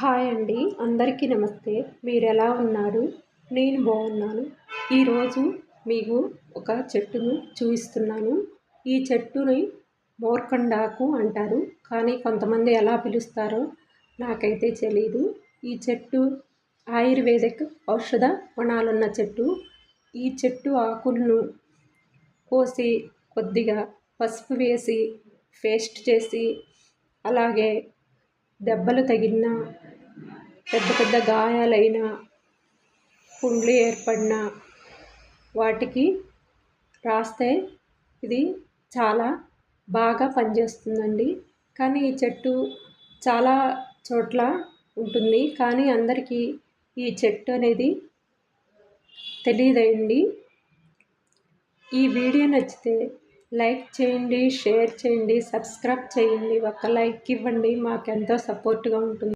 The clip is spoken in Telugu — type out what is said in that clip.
హాయ్ అండి. అందరికీ నమస్తే. మీరు ఎలా ఉన్నారు? నేను బాగున్నాను. ఈరోజు మీకు ఒక చెట్టును చూపిస్తున్నాను. ఈ చెట్టుని మోర్కండాకు అంటారు. కానీ కొంతమంది ఎలా పిలుస్తారో నాకైతే తెలియదు ఈ చెట్టు ఆయుర్వేదిక్ ఔషధ గుణాలున్న చెట్టు. ఈ చెట్టు ఆకులను కోసి కొద్దిగా పసుపు వేసి పేస్ట్ చేసి అలాగే దెబ్బలు తగిలినా పెద్ద పెద్ద గాయాలైనా పుండ్లు ఏర్పడిన వాటికి రాస్తే ఇది చాలా బాగా పనిచేస్తుందండి. కానీ ఈ చెట్టు చాలా చోట్ల ఉంటుంది. కానీ అందరికీ ఈ చెట్టు అనేది తెలియదండి. ఈ వీడియో నచ్చితే లైక్ చేయండి షేర్ చేయండి సబ్స్క్రైబ్ చేయండి. ఒక లైక్ ఇవ్వండి. మాకు ఎంతో సపోర్ట్గా ఉంటుంది.